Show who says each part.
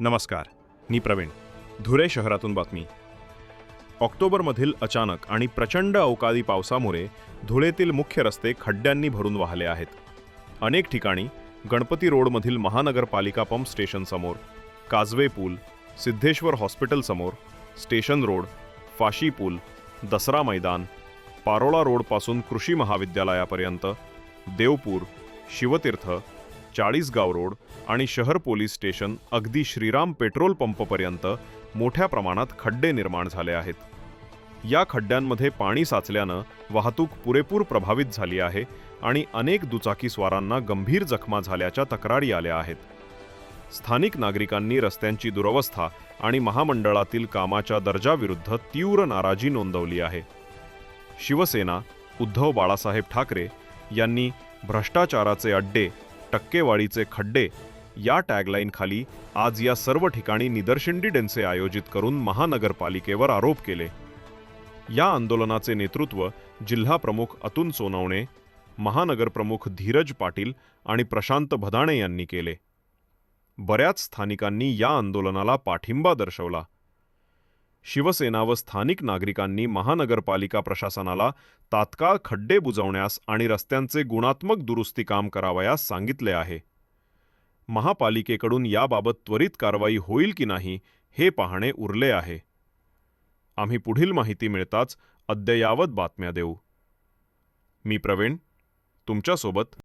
Speaker 1: नमस्कार मी प्रवीण. धुरे शहरातून बातमी. ऑक्टोबरमधील अचानक आणि प्रचंड अवकाळी पावसामुळे धुळेतील मुख्य रस्ते खड्ड्यांनी भरून वाहले आहेत. अनेक ठिकाणी गणपती रोडमधील महानगरपालिका पंप स्टेशनसमोर काजवे पूल सिद्धेश्वर हॉस्पिटलसमोर स्टेशन रोड फाशी पूल दसरा मैदान पारोळा रोडपासून कृषी महाविद्यालयापर्यंत देवपूर शिवतीर्थ चाळीसगाव रोड आणि शहर पोलीस स्टेशन अगदी श्रीराम पेट्रोल पंपपर्यंत मोठ्या प्रमाणात खड्डे निर्माण झाले आहेत. या खड्ड्यांमध्ये पाणी साचल्यानं वाहतूक पुरेपूर प्रभावित झाली आहे आणि अनेक दुचाकीस्वारांना गंभीर जखमा झाल्याच्या तक्रारी आल्या आहेत. स्थानिक नागरिकांनी रस्त्यांची दुरवस्था आणि महामंडळातील कामाच्या दर्जाविरुद्ध तीव्र नाराजी नोंदवली आहे. शिवसेना उद्धव बाळासाहेब ठाकरे यांनी भ्रष्टाचाराचे अड्डे टक्केवारीचे खड्डे या टॅगलाईनखाली आज या सर्व ठिकाणी निदर्शिंडी डेन्से आयोजित करून महानगरपालिकेवर आरोप केले. या आंदोलनाचे नेतृत्व जिल्हा प्रमुख अतुल सोनवणे महानगरप्रमुख धीरज पाटील आणि प्रशांत भदाणे यांनी केले. बऱ्याच स्थानिकांनी या आंदोलनाला पाठिंबा दर्शवला. शिवसेना व स्थानिक नागरिकांनी महानगरपालिका प्रशासनाला तात्काळ खड्डे बुजवण्यास आणि रस्त्यांचे गुणात्मक दुरुस्ती काम करावयास सांगितले आहे. महापालिकेकडून याबाबत त्वरित कारवाई होईल की नाही हे पाहणे उरले आहे. आम्ही पुढील माहिती मिळताच अद्ययावत बातम्या देऊ. मी प्रवीण तुमच्यासोबत